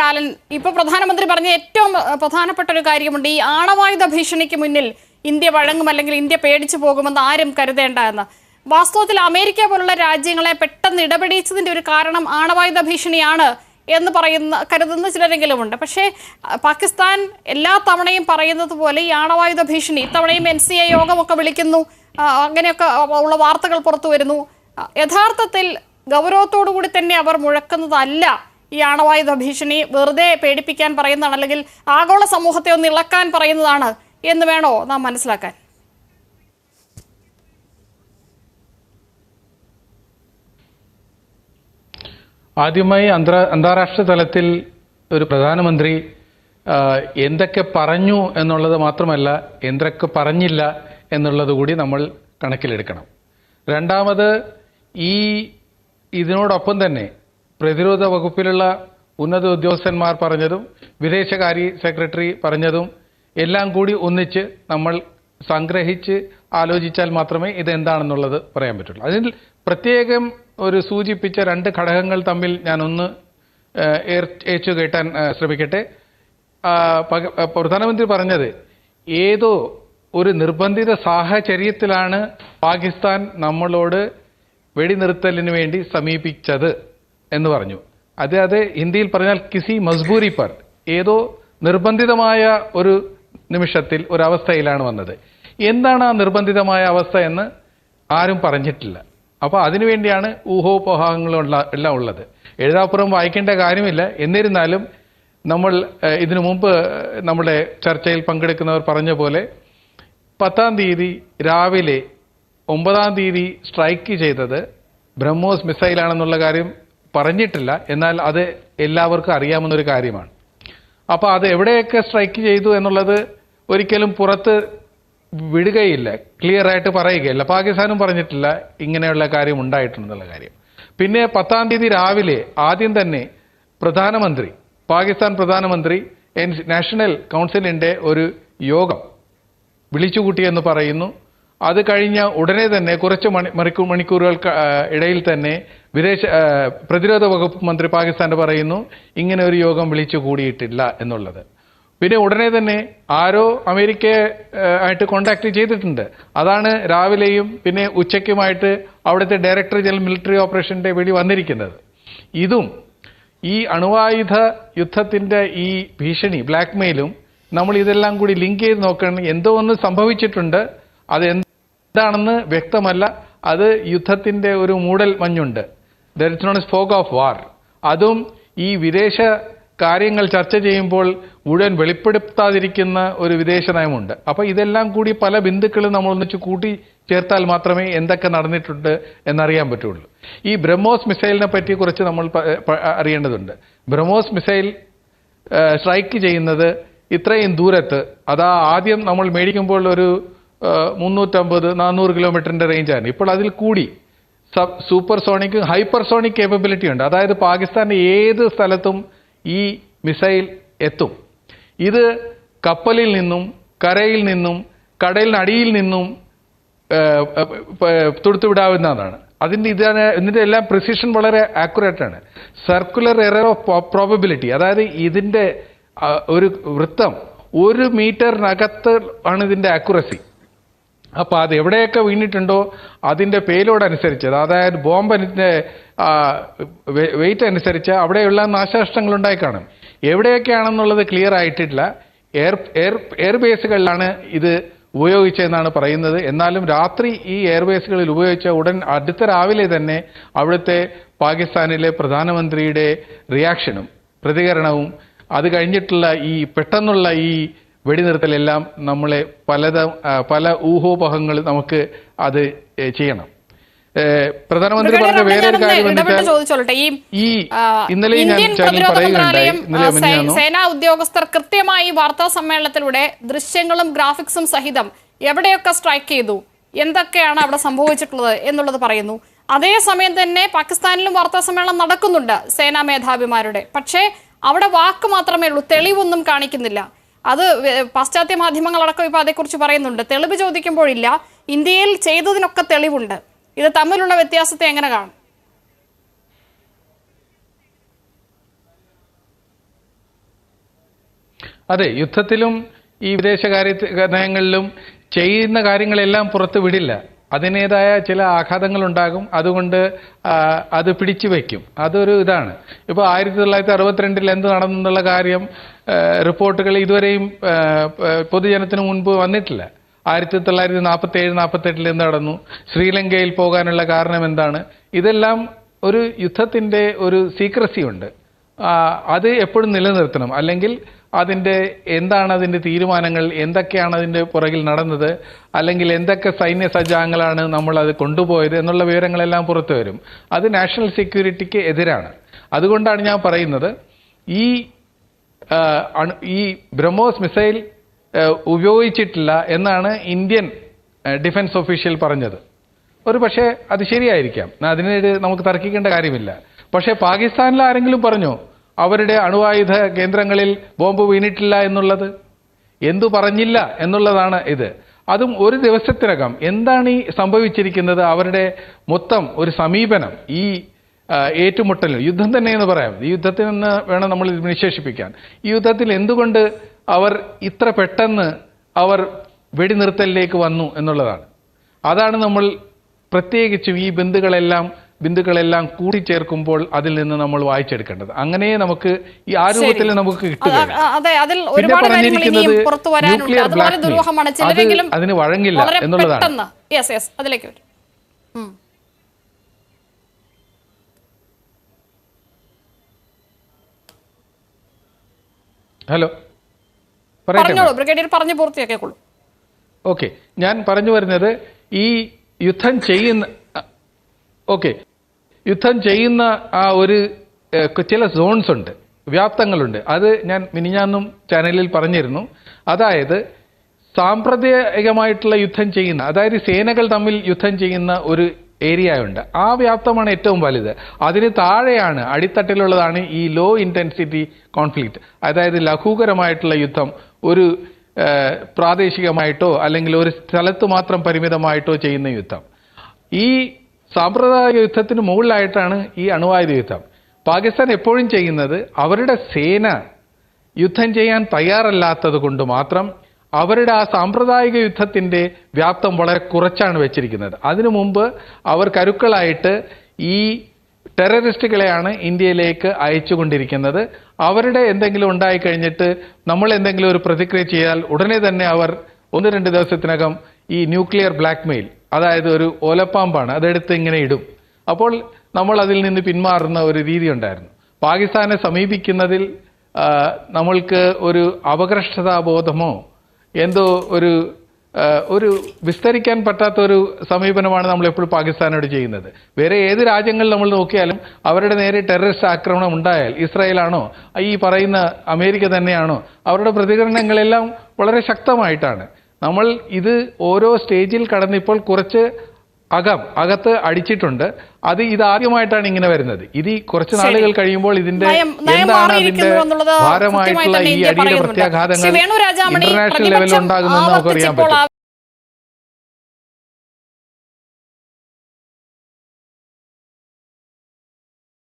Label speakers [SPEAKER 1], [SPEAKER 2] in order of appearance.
[SPEAKER 1] Balance ഇപ്പൊ പ്രധാനമന്ത്രി പറഞ്ഞ ഏറ്റവും പ്രധാനപ്പെട്ട ഒരു കാര്യമുണ്ട്. ഈ ആണവായുധ ഭീഷണിക്ക് മുന്നിൽ ഇന്ത്യ വഴങ്ങും അല്ലെങ്കിൽ ഇന്ത്യ പേടിച്ചു പോകുമെന്ന് ആരും കരുതേണ്ട എന്ന്. വാസ്തവത്തിൽ അമേരിക്ക പോലുള്ള രാജ്യങ്ങളെ പെട്ടെന്ന് ഇടപെടിച്ചതിന്റെ ഒരു കാരണം ആണവായുധ ഭീഷണിയാണ് എന്ന് പറയുന്ന കരുതുന്ന ചിലരെങ്കിലും ഉണ്ട് പക്ഷേ പാകിസ്ഥാൻ എല്ലാ തവണയും പറയുന്നത് പോലെ ഈ ആണവായുധ ഭീഷണി ഇത്തവണയും എൻ സി എ യോഗമൊക്കെ വിളിക്കുന്നു. അങ്ങനെയൊക്കെ ഉള്ള വാർത്തകൾ പുറത്തു വരുന്നു. യഥാർത്ഥത്തിൽ ഗൗരവത്തോടു കൂടി തന്നെ അവർ മുഴക്കുന്നതല്ല ഈ ആണവായുധ ഭീഷണി വെറുതെ പേടിപ്പിക്കാൻ പറയുന്നതാണ് അല്ലെങ്കിൽ ആഗോള സമൂഹത്തെ ഒന്ന് ഇളക്കാൻ പറയുന്നതാണ് എന്ന് വേണോ നാം മനസ്സിലാക്കാൻ?
[SPEAKER 2] ആദ്യമായി അന്തരാ അന്താരാഷ്ട്ര തലത്തിൽ ഒരു പ്രധാനമന്ത്രി എന്തൊക്കെ പറഞ്ഞു എന്നുള്ളത് മാത്രമല്ല എന്തൊക്കെ പറഞ്ഞില്ല എന്നുള്ളത് കൂടി നമ്മൾ കണക്കിലെടുക്കണം. രണ്ടാമത് ഈ ഇതിനോടൊപ്പം തന്നെ പ്രതിരോധ വകുപ്പിലുള്ള ഉന്നത ഉദ്യോഗസ്ഥന്മാർ പറഞ്ഞതും വിദേശകാര്യ സെക്രട്ടറി പറഞ്ഞതും എല്ലാം കൂടി ഒന്നിച്ച് നമ്മൾ സംഗ്രഹിച്ച് ആലോചിച്ചാൽ മാത്രമേ ഇത് എന്താണെന്നുള്ളത് പറയാൻ പറ്റുള്ളൂ. അതിൽ പ്രത്യേകം ഒരു സൂചിപ്പിച്ച രണ്ട് ഘടകങ്ങൾ തമ്മിൽ ഞാനൊന്ന് ഏച്ചു കേട്ടാൻ ശ്രമിക്കട്ടെ. പ്രധാനമന്ത്രി പറഞ്ഞത് ഏതോ ഒരു നിർബന്ധിത സാഹചര്യത്തിലാണ് പാകിസ്ഥാൻ നമ്മളോട് വെടിനിർത്തലിന് വേണ്ടി സമീപിച്ചത്. എന്ന് പറഞ്ഞു. അതായത് അത് ഹിന്ദിയിൽ പറഞ്ഞാൽ കിസി മസ്ബൂരി പർ. ഏതോ നിർബന്ധിതമായ ഒരു നിമിഷത്തിൽ ഒരു അവസ്ഥയിലാണ് വന്നത്. എന്താണ് ആ നിർബന്ധിതമായ അവസ്ഥ എന്ന് ആരും പറഞ്ഞിട്ടില്ല. അപ്പോൾ അതിനുവേണ്ടിയാണ് ഊഹോപോഹാങ്ങളും എല്ലാം ഉള്ളത്. എഴുതാപ്പുറം വായിക്കേണ്ട കാര്യമില്ല. എന്നിരുന്നാലും നമ്മൾ ഇതിനു മുമ്പ് നമ്മുടെ ചർച്ചയിൽ പങ്കെടുക്കുന്നവർ പറഞ്ഞ പോലെ പത്താം തീയതി രാവിലെ ഒമ്പതാം തീയതി സ്ട്രൈക്ക് ചെയ്തത് ബ്രഹ്മോസ് മിസൈലാണെന്നുള്ള കാര്യം പറഞ്ഞിട്ടില്ല. എന്നാൽ അത് എല്ലാവർക്കും അറിയാമെന്നൊരു കാര്യമാണ്. അപ്പോൾ അത് എവിടെയൊക്കെ സ്ട്രൈക്ക് ചെയ്തു എന്നുള്ളത് ഒരിക്കലും പുറത്ത് വിടുകയില്ല. ക്ലിയർ ആയിട്ട് പറയുകയില്ല. പാകിസ്ഥാനും പറഞ്ഞിട്ടില്ല ഇങ്ങനെയുള്ള കാര്യം ഉണ്ടായിട്ടുണ്ടെന്നുള്ള കാര്യം. പിന്നെ പത്താം തീയതി രാവിലെ ആദ്യം തന്നെ പ്രധാനമന്ത്രി പാകിസ്ഥാൻ പ്രധാനമന്ത്രി നാഷണൽ കൗൺസിലിന്റെ ഒരു യോഗം വിളിച്ചുകൂട്ടിയെന്ന് പറയുന്നു. അത് കഴിഞ്ഞ ഉടനെ തന്നെ കുറച്ച് മണി മണിക്കൂർ മണിക്കൂറുകൾക്ക് ഇടയിൽ തന്നെ വിദേശ പ്രതിരോധ വകുപ്പ് മന്ത്രി പാകിസ്ഥാന്റെ പറയുന്നു ഇങ്ങനെ ഒരു യോഗം വിളിച്ചു കൂടിയിട്ടില്ല എന്നുള്ളത്. പിന്നെ ഉടനെ തന്നെ ആരോ അമേരിക്ക ആയിട്ട് കോണ്ടാക്ട് ചെയ്തിട്ടുണ്ട്. അതാണ് രാവിലെയും പിന്നെ ഉച്ചയ്ക്കുമായിട്ട് അവിടുത്തെ ഡയറക്ടർ ജനറൽ മിലിറ്ററി ഓപ്പറേഷന്റെ വിളി വന്നിരിക്കുന്നത്. ഇതും ഈ അണുവായുധ യുദ്ധത്തിന്റെ ഈ ഭീഷണി ബ്ലാക്ക്മെയിലും നമ്മൾ ഇതെല്ലാം കൂടി ലിങ്ക് ചെയ്ത് നോക്കണം എന്തോ ഒന്ന് സംഭവിച്ചിട്ടുണ്ട് അത് എന്താണെന്ന് വ്യക്തമല്ല. അത് യുദ്ധത്തിന്റെ ഒരു മൂടൽ മഞ്ഞുണ്ട്. That non spoke of war അതും ഈ വിദേശ കാര്യങ്ങൾ ചർച്ച ചെയ്യുമ്പോൾ മുഴുവൻ വെളിപ്പെടുത്താതിരിക്കുന്ന ഒരു വിദേശ നയമുണ്ട്. അപ്പൊ ഇതെല്ലാം കൂടി പല ബിന്ദുക്കളും നമ്മൾ ഒന്നിച്ച് കൂട്ടി ചേർത്താൽ മാത്രമേ എന്തൊക്കെ നടന്നിട്ടുണ്ട് എന്നറിയാൻ പറ്റുള്ളൂ. ഈ ബ്രഹ്മോസ് മിസൈലിനെ പറ്റി കുറിച്ച് നമ്മൾ അറിയേണ്ടതുണ്ട്. ബ്രഹ്മോസ് മിസൈൽ സ്ട്രൈക്ക് ചെയ്യുന്നത് ഇത്രയും ദൂരത്ത് അതാ ആദ്യം നമ്മൾ മേടിക്കുമ്പോൾ ഒരു മുന്നൂറ്റമ്പത് നാനൂറ് കിലോമീറ്ററിന്റെ റേഞ്ചാണ് ഇപ്പോൾ അതിൽ കൂടി sub supersonic hypersonic capability ഉണ്ട്. അതായത് പാകിസ്ഥാന്റെ ഏത് സ്ഥലത്തും ഈ മിസൈൽ എത്തും. ഇത് കപ്പലിൽ നിന്നും കരയിൽ നിന്നും കടലിനടിയിൽ നിന്നും തുടുത്തുവിടാവുന്നതാണ്. അതിന്റെ ഇതാണ് ഇതിന്റെ എല്ലാം പ്രിസിഷൻ വളരെ ആക്യുറേറ്റ് ആണ്. സർക്കുലർ എറർ ഓഫ് പ്രോബബിലിറ്റി അതായത് ഇതിന്റെ ഒരു വൃത്തം ഒരു മീറ്ററിനകത്ത് ആണ് ഇതിന്റെ ആക്യുറസി അപ്പൊ അത് എവിടെയൊക്കെ വീണിട്ടുണ്ടോ അതിന്റെ പേലോഡ് അനുസരിച്ച് അതായത് ബോംബിന്റെ വെയിറ്റ് അനുസരിച്ച് അവിടെയുള്ള നാശനഷ്ടങ്ങൾ ഉണ്ടായി കാണും. എവിടെയൊക്കെയാണെന്നുള്ളത് ക്ലിയർ ആയിട്ടില്ല. എയർ എയർ എയർബേസുകളിലാണ് ഇത് ഉപയോഗിച്ചതെന്നാണ് പറയുന്നത്. എന്നാലും രാത്രി ഈ എയർബേസുകളിൽ ഉപയോഗിച്ച ഉടൻ അടുത്ത രാവിലെ തന്നെ അവിടുത്തെ പാകിസ്ഥാനിലെ പ്രധാനമന്ത്രിയുടെ റിയാക്ഷനും പ്രതികരണവും അത് കഴിഞ്ഞിട്ടുള്ള ഈ പെട്ടെന്നുള്ള ഈ വെടിനിർത്തലെല്ലാം നമ്മളെ പലത പല ഊഹോപഹങ്ങൾ നമുക്ക് അത് ചെയ്യണം. പ്രധാനമന്ത്രി പറഞ്ഞ വേറെ ഒരു കാര്യം
[SPEAKER 1] ചോദിച്ചോളട്ടെ. ഈ
[SPEAKER 2] ഇന്നലെ ഞാൻ
[SPEAKER 1] സേനാ ഉദ്യോഗസ്ഥർ കൃത്യമായി വാർത്താ സമ്മേളനത്തിലൂടെ ദൃശ്യങ്ങളും ഗ്രാഫിക്സും സഹിതം എവിടെയൊക്കെ സ്ട്രൈക്ക് ചെയ്തു എന്തൊക്കെയാണ് അവിടെ സംഭവിച്ചിട്ടുള്ളത് എന്നുള്ളത് പറയുന്നു. അതേസമയം തന്നെ പാകിസ്ഥാനിലും വാർത്താ സമ്മേളനം നടക്കുന്നുണ്ട് സേനാ മേധാവിമാരുടെ. പക്ഷേ അവിടെ വാക്ക് മാത്രമേ ഉള്ളൂ തെളിവൊന്നും കാണിക്കുന്നില്ല. അത് പാശ്ചാത്യ മാധ്യമങ്ങളടക്കം ഇപ്പോൾ അതേക്കുറിച്ച് പറയുന്നുണ്ട്. തെളിവ് ചോദിക്കുമ്പോഴില്ല ഇന്ത്യയിൽ ചെയ്തതിനൊക്കെ തെളിവുണ്ട്. ഇത് തമ്മിലുള്ള വ്യത്യാസത്തെ എങ്ങനെ കാണും?
[SPEAKER 2] അതെ യുദ്ധത്തിലും ഈ വിദേശകാര്യ നയങ്ങളിലും ചെയ്യുന്ന കാര്യങ്ങളെല്ലാം പുറത്തു വിടില്ല. അതിനേതായ ചില ആഘാതങ്ങൾ ഉണ്ടാകും അതുകൊണ്ട് അത് പിടിച്ചു വയ്ക്കും. അതൊരു ഇതാണ്. ഇപ്പോൾ ആയിരത്തി തൊള്ളായിരത്തി അറുപത്തിരണ്ടിൽ എന്ത് നടന്നെന്നുള്ള കാര്യം റിപ്പോർട്ടുകൾ ഇതുവരെയും പൊതുജനത്തിന് മുൻപ് വന്നിട്ടില്ല. ആയിരത്തി തൊള്ളായിരത്തി നാൽപ്പത്തി ഏഴ് നാൽപ്പത്തെട്ടിൽ എന്ത് നടന്നു? ശ്രീലങ്കയിൽ പോകാനുള്ള കാരണം എന്താണ്? ഇതെല്ലാം ഒരു യുദ്ധത്തിന്റെ ഒരു സീക്രസി ഉണ്ട്. അത് എപ്പോഴും നിലനിർത്തണം. അല്ലെങ്കിൽ അതിന്റെ എന്താണ് അതിന്റെ തീരുമാനങ്ങൾ? എന്തൊക്കെയാണ് അതിന്റെ പുറകിൽ നടന്നത്? അല്ലെങ്കിൽ എന്തൊക്കെ സൈന്യ സജ്ജാങ്ങളാണ് നമ്മൾ അത് കൊണ്ടുപോയത്? എന്നുള്ള വിവരങ്ങളെല്ലാം പുറത്തു വരും. അത് നാഷണൽ സെക്യൂരിറ്റിക്ക് എതിരാണ്. അതുകൊണ്ടാണ് ഞാൻ പറയുന്നത് ഈ ഈ ബ്രഹ്മോസ് മിസൈൽ ഉപയോഗിച്ചിട്ടില്ല എന്നാണ് ഇന്ത്യൻ ഡിഫൻസ് ഒഫീഷ്യൽ പറഞ്ഞത്. ഒരു പക്ഷേ അത് ശരിയായിരിക്കാം. അതിനൊരു നമുക്ക് തർക്കിക്കേണ്ട കാര്യമില്ല. പക്ഷേ പാകിസ്ഥാനിൽ ആരെങ്കിലും പറഞ്ഞോ അവരുടെ അണുവായുധ കേന്ദ്രങ്ങളിൽ ബോംബ് വീണിട്ടില്ല എന്നുള്ളത്? എന്തു പറഞ്ഞില്ല എന്നുള്ളതാണ് ഇത്. അതും ഒരു ദിവസത്തിനകം. എന്താണ് ഈ സംഭവിച്ചിരിക്കുന്നത്? അവരുടെ മൊത്തം ഒരു സമീപനം. ഈ ആ, ഏറ്റുമുട്ടലും യുദ്ധം തന്നെ എന്ന് പറയാം. ഈ യുദ്ധത്തിൽ നിന്ന് വേണം നമ്മൾ വിശേഷിപ്പിക്കാൻ. ഈ യുദ്ധത്തിൽ എന്തുകൊണ്ട് അവർ ഇത്ര പെട്ടെന്ന് അവർ വെടിനിർത്തലിലേക്ക് വന്നു എന്നുള്ളതാണ്. അതാണ് നമ്മൾ പ്രത്യേകിച്ചും ഈ ബന്ധുക്കളെല്ലാം ബിന്ദുക്കളെല്ലാം കൂട്ടിച്ചേർക്കുമ്പോൾ അതിൽ നിന്ന് നമ്മൾ വായിച്ചെടുക്കേണ്ടത്. അങ്ങനെ നമുക്ക് ഈ ആ രൂപത്തിൽ നമുക്ക്
[SPEAKER 1] അ- അതെ അതിൽ ഒരുപാട്
[SPEAKER 2] അതിന് വഴങ്ങില്ല എന്നുള്ളതാണ്.
[SPEAKER 1] അതിലേക്ക്
[SPEAKER 2] ഹലോ.
[SPEAKER 1] പറഞ്ഞോളൂ ബ്രിഗേഡിയർ പറഞ്ഞു പൂർത്തിയാക്കിയേക്കുള്ളൂ
[SPEAKER 2] ഓക്കെ ഞാൻ പറഞ്ഞു വരുന്നത് ഈ യുദ്ധം ചെയ്യുന്ന ഓക്കെ. യുദ്ധം ചെയ്യുന്ന ആ ഒരു ചില സോൺസ് ഉണ്ട് വ്യാപ്തങ്ങളുണ്ട്. അത് ഞാൻ മിനിഞ്ഞാന്നും ചാനലിൽ പറഞ്ഞിരുന്നു. അതായത് സാമ്പ്രദായികമായിട്ടുള്ള യുദ്ധം ചെയ്യുന്ന അതായത് സേനകൾ തമ്മിൽ യുദ്ധം ചെയ്യുന്ന ഒരു ഏരിയ ഉണ്ട് ആ വ്യാപ്തമാണ് ഏറ്റവും വലുത്. അതിന് താഴെയാണ് അടിത്തട്ടിലുള്ളതാണ് ഈ ലോ ഇന്റൻസിറ്റി കോൺഫ്ലിക്റ്റ് അതായത് ലഘൂകരമായിട്ടുള്ള യുദ്ധം. ഒരു പ്രാദേശികമായിട്ടോ അല്ലെങ്കിൽ ഒരു സ്ഥലത്ത് മാത്രം പരിമിതമായിട്ടോ ചെയ്യുന്ന യുദ്ധം. ഈ സാമ്പ്രദായിക യുദ്ധത്തിന് മുകളിലായിട്ടാണ് ഈ അണുവായുധ യുദ്ധം. പാകിസ്ഥാൻ എപ്പോഴും ചെയ്യുന്നത് അവരുടെ സേന യുദ്ധം ചെയ്യാൻ തയ്യാറല്ലാത്തത് കൊണ്ട് മാത്രം അവരുടെ ആ സാമ്പ്രദായിക യുദ്ധത്തിന്റെ വ്യാപ്തം വളരെ കുറച്ചാണ് വെച്ചിരിക്കുന്നത്. അതിനു മുമ്പ് അവർ കരുക്കളായിട്ട് ഈ ടെററിസ്റ്റുകളെയാണ് ഇന്ത്യയിലേക്ക് അയച്ചുകൊണ്ടിരിക്കുന്നത്. അവരുടെ എന്തെങ്കിലും ഉണ്ടായി കഴിഞ്ഞിട്ട് നമ്മൾ എന്തെങ്കിലും ഒരു പ്രതിക്രിയ ചെയ്താൽ ഉടനെ തന്നെ അവർ ഒന്ന് രണ്ട് ദിവസത്തിനകം ഈ ന്യൂക്ലിയർ ബ്ലാക്ക്മെയിൽ അതായത് ഒരു ഓലപ്പാമ്പാണ് അതെടുത്ത് ഇങ്ങനെ ഇടും. അപ്പോൾ നമ്മൾ അതിൽ നിന്ന് പിന്മാറുന്ന ഒരു രീതി ഉണ്ടായിരുന്നു. പാകിസ്ഥാനെ സമീപിക്കുന്നതിൽ നമ്മൾക്ക് ഒരു അപകർഷതാബോധമോ എന്തോ ഒരു ഒരു വിസ്തരിക്കാൻ പറ്റാത്ത ഒരു സമീപനമാണ് നമ്മൾ എപ്പോഴും പാകിസ്ഥാനോട് ചെയ്യുന്നത്. വേറെ ഏത് രാജ്യങ്ങൾ നമ്മൾ നോക്കിയാലും അവരുടെ നേരെ ടെററിസ്റ്റ് ആക്രമണം ഉണ്ടായാൽ ഇസ്രായേലാണോ ഈ പറയുന്ന അമേരിക്ക തന്നെയാണോ അവരുടെ പ്രതികരണങ്ങളെല്ലാം വളരെ ശക്തമായിട്ടാണ്. നമ്മൾ ഇത് ഓരോ സ്റ്റേജിൽ കടന്നിപ്പോൾ കുറച്ച് അകം അകത്ത് അടിച്ചിട്ടുണ്ട്. അത് ഇത് ആദ്യമായിട്ടാണ് ഇങ്ങനെ വരുന്നത്. ഇത് കുറച്ച് നാളുകൾ കഴിയുമ്പോൾ ഇതിന്റെ എന്താണ് അതിന്റെ ഭാരമായിട്ടുള്ള ഈ അടിയുടെ പ്രത്യാഘാതങ്ങൾ ഇന്റർനാഷണൽ ലെവലിൽ
[SPEAKER 1] പ്രതിപക്ഷം
[SPEAKER 2] ഉണ്ടാകുമെന്ന് നമുക്ക് അറിയാൻ പറ്റും.